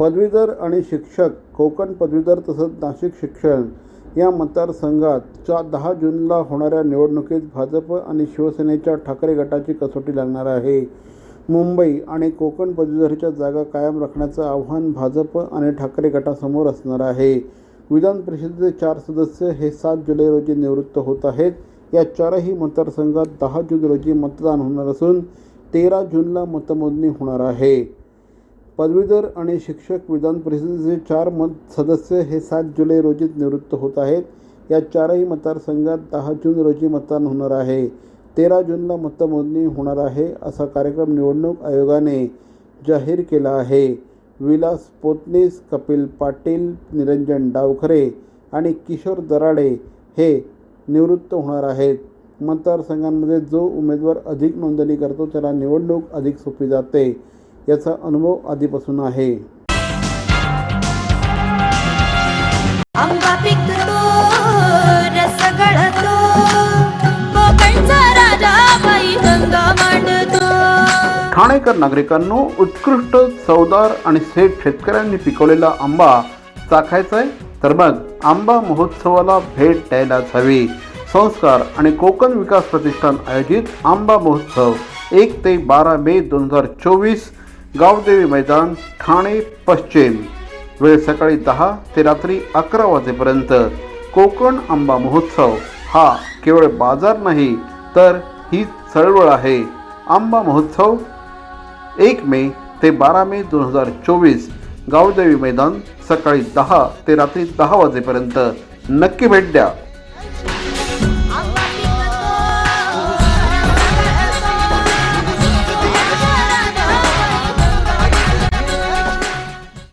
पदवीधर आणि शिक्षक कोकण पदवीधर तसंच नाशिक शिक्षण या मतदारसंघात चा दहा जूनला होणाऱ्या निवडणुकीत भाजप आणि शिवसेनेच्या ठाकरे गटाची कसोटी लागणार आहे. मुंबई आणि कोकण पदवीधरच्या जागा कायम राखण्याचं आव्हान भाजप आणि ठाकरे गटासमोर असणार आहे. विधान परिषदेचे चार सदस्य हे सात जुलै रोजी निवृत्त होत आहेत. या चारही मतदारसंघात दहा जून रोजी मतदान होणार असून तेरा जूनला मतमोजणी होणार आहे. पदवीधर आणि शिक्षक विधान परिषदेचे चार मत सदस्य हे सात जुलै रोजी निवृत्त होत आहेत. या चारही मतदारसंघात दहा जून रोजी मतदान होणार आहे. तेरा जूनला मतमोजणी होणार आहे असा कार्यक्रम निवडणूक आयोगाने जाहीर केला आहे. विलास पोतनीस कपिल पाटील निरंजन डावखरे आणि किशोर दराडे हे निवृत्त होणार आहेत. मतदारसंघांमध्ये जो उमेदवार अधिक नोंदणी करतो त्याला निवडणूक अधिक सोपी जाते. याचा अनुभव आधीपासून आहे. ठाणेकर नागरिकांनो उत्कृष्ट चवदार आणि सेठ शेतकऱ्यांनी पिकवलेला आंबा चाखायचा आहे तर मग आंबा महोत्सवाला भेट द्यायलाच हवी. संस्कार आणि कोकण विकास प्रतिष्ठान आयोजित आंबा महोत्सव एक ते बारा मे दोन हजार चोवीस गावदेवी मैदान ठाणे पश्चिम. वेळ सकाळी दहा ते रात्री अकरा वाजेपर्यंत. कोकण आंबा महोत्सव. हा केवळ बाजार नाही तर ही चळवळ आहे. आंबा महोत्सव एक मे ते बारा मे दोन हजार चोवीस. गावदेवी मैदान सकाळी दहा ते रात्री दहा वाजेपर्यंत. नक्की भेट द्या.